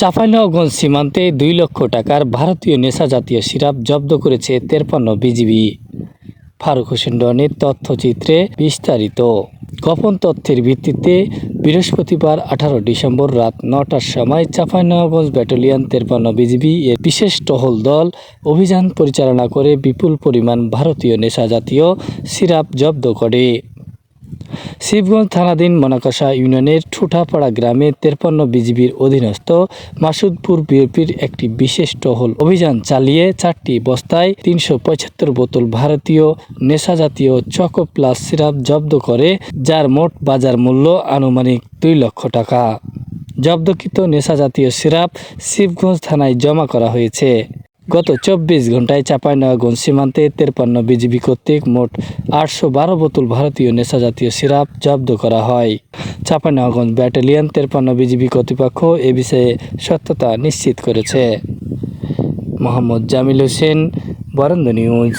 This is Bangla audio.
চাঁপাইনবাবগঞ্জ সীমান্তে দুই লক্ষ টাকার ভারতীয় নেশা জাতীয় সিরাপ জব্দ করেছে তেরপান্ন বিজিবি। ফারুক হোসেন ডনের তথ্যচিত্রে বিস্তারিত। গোপন তথ্যের ভিত্তিতে বৃহস্পতিবার আঠারো ডিসেম্বর রাত নটার সময় চাঁপাইনবাবগঞ্জ ব্যাটালিয়ন তেরপান্ন বিজিবি এর বিশেষ টহল দল অভিযান পরিচালনা করে বিপুল পরিমাণ ভারতীয় নেশা জাতীয় সিরাপ জব্দ করে। শিবগঞ্জ থানাধীন মনাকাশা ইউনিয়নের ঠুঠাপাড়া গ্রামে তেরপান্ন বিজিবির অধীনস্থ মাসুদপুর বিএপির একটি বিশেষ টহল অভিযান চালিয়ে চারটি বস্তায় তিনশো পঁচাত্তর বোতল ভারতীয় নেশাজাতীয় চকো প্লাস সিরাপ জব্দ করে, যার মোট বাজার মূল্য আনুমানিক দুই লক্ষ টাকা। জব্দকৃত নেশাজাতীয় সিরাপ শিবগঞ্জ থানায় জমা করা হয়েছে। গত চব্বিশ ঘন্টায় চাঁপাইনবাবগঞ্জ সীমান্তে তেরপান্ন বিজিবি কর্তৃক মোট আটশো বারো বোতল ভারতীয় নেশা জাতীয় সিরাপ জব্দ করা হয়। চাঁপাইনবাবগঞ্জ ব্যাটালিয়ন তেরপান্ন বিজিবি কর্তৃপক্ষ এ বিষয়ে সত্যতা নিশ্চিত করেছে। মোহাম্মদ জামিল হোসেন, বরেন্দ্র নিউজ।